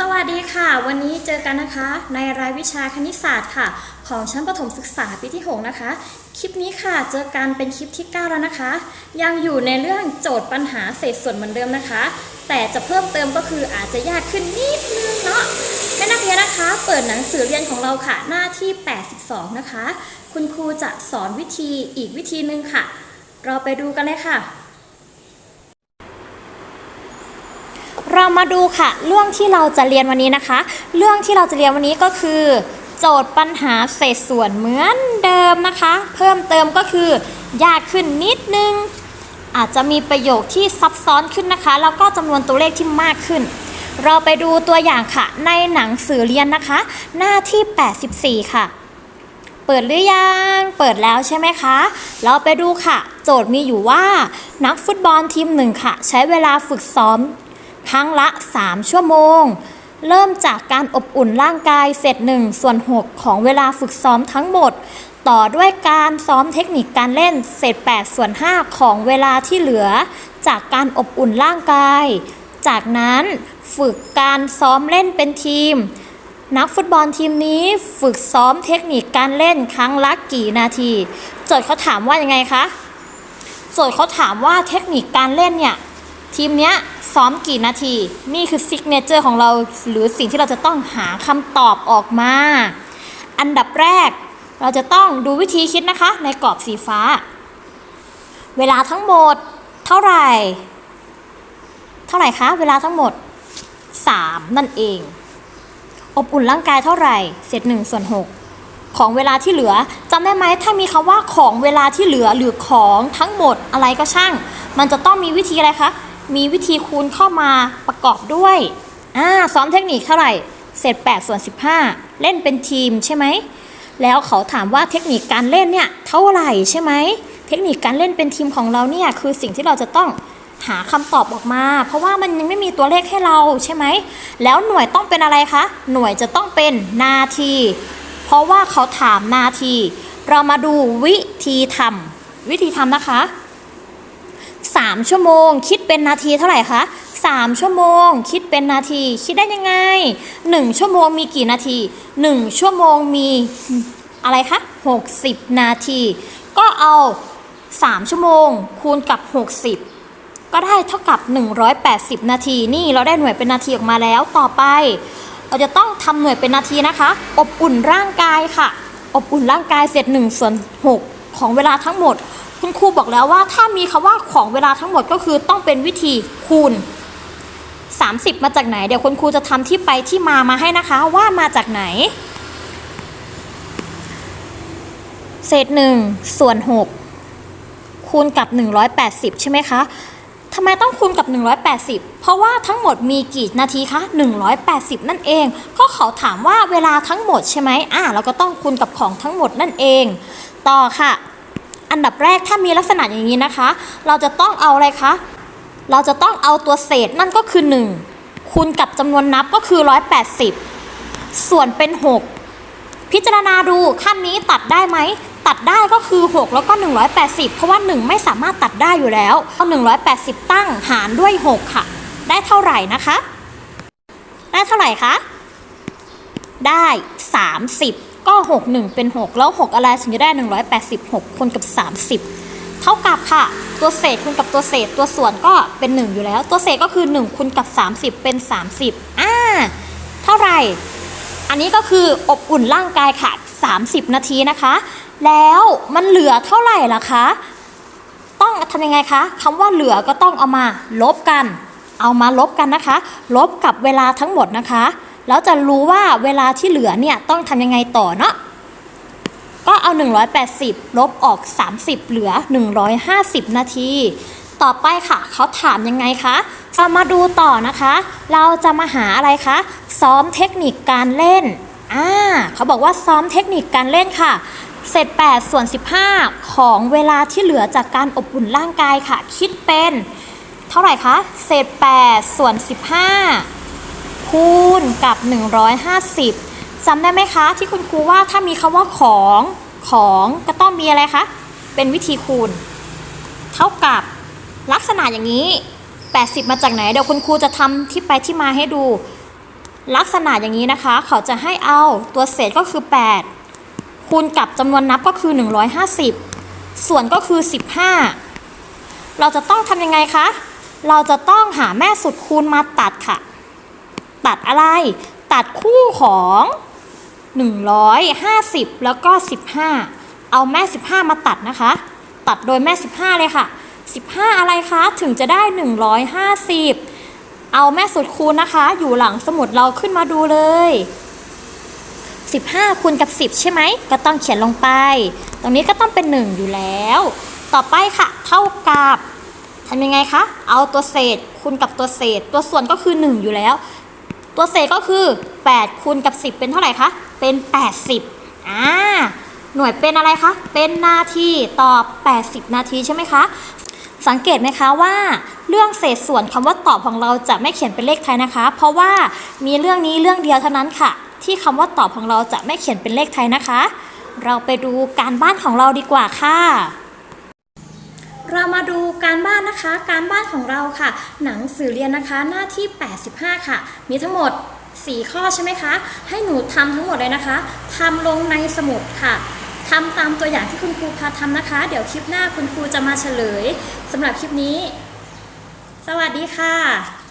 สวัสดีค่ะ วันนี้เจอกันนะคะ ในรายวิชาคณิตศาสตร์ค่ะ ของชั้นประถมศึกษาปีที่ 6 นะคะ คลิปนี้ค่ะเจอกันเป็นคลิปที่ 9 แล้วนะคะ ยังอยู่ในเรื่องโจทย์ปัญหาเศษส่วนเหมือนเดิมนะคะ แต่จะเพิ่มเติมก็คืออาจจะยากขึ้นนิดนึงเนาะแม่นักเรียนนะคะ เปิดหนังสือเรียนของเราค่ะ หน้าที่ 82 นะคะ คุณครูจะสอนวิธีอีกวิธีหนึ่งค่ะ เราไปดูกันเลยค่ะ เรามาดูค่ะ เรื่องที่เราจะเรียนวันนี้นะคะ เรื่องที่เราจะเรียนวันนี้ก็คือ โจทย์ปัญหาเศษส่วนเหมือนเดิมนะคะ เพิ่มเติมก็คือยากขึ้นนิดนึง อาจจะมีประโยคที่ซับซ้อนขึ้นนะคะ แล้วก็จำนวนตัวเลขที่มากขึ้น เราไปดูตัวอย่างค่ะ ในหนังสือเรียนนะคะ หน้าที่ 84 ค่ะ เปิดหรือยัง เปิดแล้วใช่ไหมคะ เราไปดูค่ะ โจทย์มีอยู่ว่านักฟุตบอลทีมหนึ่งค่ะ ใช้เวลาฝึกซ้อม ครั้งละ 3 ชั่วโมง เริ่มจากการอบอุ่นร่างกายเสร็จ1ส่วน 6 ของเวลาฝึกซ้อมทั้งหมด ต่อด้วยการซ้อมเทคนิคการเล่นเศษ8ส่วน 5 ของเวลาที่เหลือ จากการอบอุ่นร่างกาย จากนั้นฝึกการซ้อมเล่นเป็นทีมนักฟุตบอลทีมนี้ฝึกซ้อมเทคนิคการเล่นครั้งละกี่นาที โจทย์เขาถามว่ายังไงคะ โจทย์เขาถามว่าเทคนิคการเล่นเนี่ย ทีมเนี้ย ซ้อมกี่นาที นี่คือซิกเนเจอร์ของเราหรือสิ่งที่เราจะต้องหาคำตอบออกมา อันดับแรก เราจะต้องดูวิธีคิดนะคะ ในกรอบสีฟ้า เวลาทั้งหมดเท่าไหร่ เท่าไหร่คะ เวลาทั้งหมด 3 นั่นเอง อบอุ่นร่างกายเท่าไหร่ เศษ1ส่วน6ของเวลาที่เหลือจำได้ไหมถ้ามีคำว่าของเวลาที่เหลือหรือของทั้งหมดอะไรก็ช่าง มันจะต้องมีวิธีอะไรคะ มีวิธีคูณเข้ามาประกอบด้วยอ่าซ้อมเทคนิคเท่าไหร่ เศษ8ส่วน15 เล่นเป็นทีมใช่ไหม แล้วเขาถามว่าเทคนิคการเล่นเนี่ยเท่าไหร่ใช่ไหม เทคนิคการเล่นเป็นทีมของเราเนี่ยคือสิ่งที่เราจะต้องหาคำตอบออกมา เพราะว่ามันยังไม่มีตัวเลขให้เราใช่ไหม แล้วหน่วยต้องเป็นอะไรคะ หน่วยจะต้องเป็นนาที เพราะว่าเขาถามนาที เรามาดูวิธีทำวิธีทำนะคะ 3 ชั่วโมง คิดเป็นนาทีเท่าไหร่คะ3 ชั่วโมง คิดเป็นนาที คิดได้ยังไง 1 ชั่วโมงมีกี่นาที 1 ชั่วโมงมีอะไรคะ60 นาที ก็เอา 3 ชั่วโมง คูณกับ 60 ก็ได้เท่ากับ 180 นาที นี่เราได้หน่วยเป็นนาทีออกมาแล้วต่อไป เราจะต้องทำหน่วยเป็นนาทีนะคะ อบอุ่นร่างกายค่ะ อบอุ่นร่างกายเสร็จ1ส่วน6ของเวลาทั้งหมด คุณครูบอกแล้วว่าถ้ามีคำว่าของเวลาทั้งหมดก็คือต้องเป็นวิธีคูณ 30 มาจากไหน เดี๋ยวคุณครูจะทำที่ไปที่มามาให้นะคะว่ามาจากไหน เศษ1ส่วน6คูณกับ 180 ใช่ไหมคะทำไมต้องคูณกับ 180 เพราะว่าทั้งหมดมีกี่นาทีคะ180 นั่นเอง ก็เขาถามว่าเวลาทั้งหมดใช่ไหมอ่าเราก็ต้องคูณกับของทั้งหมดนั่นเอง ต่อค่ะ อันดับแรกถ้ามีลักษณะอย่างนี้นะคะ เราจะต้องเอาอะไรคะ เราจะต้องเอาตัวเศษนั่นก็คือ 1 คูณกับจำนวนนับก็คือ 180 ส่วนเป็น 6 พิจารณาดูขั้นนี้ตัดได้ไหม ตัดได้ก็คือ 6 แล้วก็ 180 เพราะว่า 1 ไม่สามารถตัดได้อยู่แล้ว เอา 180 ตั้งหารด้วย 6 ค่ะ ได้เท่าไหร่นะคะ ได้เท่าไหร่คะ ได้ 30 ก็ 6 1 เป็น 6 แล้ว 6 อะไรถึงจะได้ 186คูณกับ 30 เท่ากับค่ะ ตัวเศษคูณกับตัวเศษ ตัวส่วนก็เป็น 1 อยู่แล้ว ตัวเศษก็คือ1คูณกับ 30 เป็น 30อ่าเท่าไหร่ อันนี้ก็คืออบอุ่นร่างกายค่ะ 30 นาทีนะคะ แล้วมันเหลือเท่าไหร่ล่ะคะ ต้องทำยังไงคะคำว่าเหลือก็ต้องเอามาลบกัน เอามาลบกันนะคะ ลบกับเวลาทั้งหมดนะคะ แล้วจะรู้ว่าเวลาที่เหลือเนี่ยต้องทำยังไงต่อเนาะก็เอา 180 ลบออก 30 เหลือ 150 นาที ต่อไปค่ะ เขาถามยังไงคะเรามาดูต่อนะคะ เราจะมาหาอะไรคะ ซ้อมเทคนิคการเล่น อ่า เขาบอกว่าซ้อมเทคนิคการเล่นค่ะ เศษ8ส่วน 15 ของเวลาที่เหลือจากการอบอุ่นร่างกายค่ะ คิดเป็น เท่าไหร่คะ เศษ8ส่วน 15 คูณกับ 150จำได้ไหมคะ ที่คุณครูว่าถ้ามีคำว่าของของก็ต้องมีอะไรคะ เป็นวิธีคูณ เท่ากับลักษณะอย่างนี้ 80 มาจากไหน เดี๋ยวคุณครูจะทำที่ไปที่มาให้ดู ลักษณะอย่างนี้นะคะ เขาจะให้เอาตัวเศษก็คือ 8 คูณกับจำนวนนับก็คือ 150 ส่วนก็คือ 15 เราจะต้องทำยังไงคะ เราจะต้องหาแม่สุดคูณมาตัดค่ะ ตัดอะไร ตัดคู่ของ 150 แล้วก็ 15 เอาแม่ 15 มาตัดนะคะ ตัดโดยแม่ 15 เลยค่ะ 15 อะไรคะ ถึงจะได้ 150 เอาแม่สุดคูณนะคะ อยู่หลังสมุดเราขึ้นมาดูเลย 15คูณกับ 10 ใช่ไหม ก็ต้องเขียนลงไป ตรงนี้ก็ต้องเป็น 1 อยู่แล้ว ต่อไปค่ะ เท่ากับทำยังไงคะ เอาตัวเศษคูณกับตัวเศษ ตัวส่วนก็คือ 1 อยู่แล้ว ตัวเศษก็คือ 8คูณกับ 10 เป็นเท่าไหร่คะ เป็น 80อ่าหน่วยเป็นอะไรคะ เป็นนาทีต่อ 80 นาทีใช่ไหมคะ สังเกตไหมคะว่า เรื่องเศษส่วนคำว่าตอบของเราจะไม่เขียนเป็นเลขไทยนะคะ เพราะว่ามีเรื่องนี้เรื่องเดียวเท่านั้นค่ะ ที่คำว่าตอบของเราจะไม่เขียนเป็นเลขไทยนะคะ เราไปดูการบ้านของเราดีกว่าค่ะ เรามาดูการบ้านนะคะ การบ้านของเราค่ะ หนังสือเรียนนะคะหน้าที่ 85 ค่ะ มีทั้งหมด 4 ข้อใช่ไหมคะ ให้หนูทำทั้งหมดเลยนะคะทำลงในสมุดค่ะทำตามตัวอย่างที่คุณครูพาทำนะคะ เดี๋ยวคลิปหน้าคุณครูจะมาเฉลยสำหรับคลิปนี้ สวัสดีค่ะ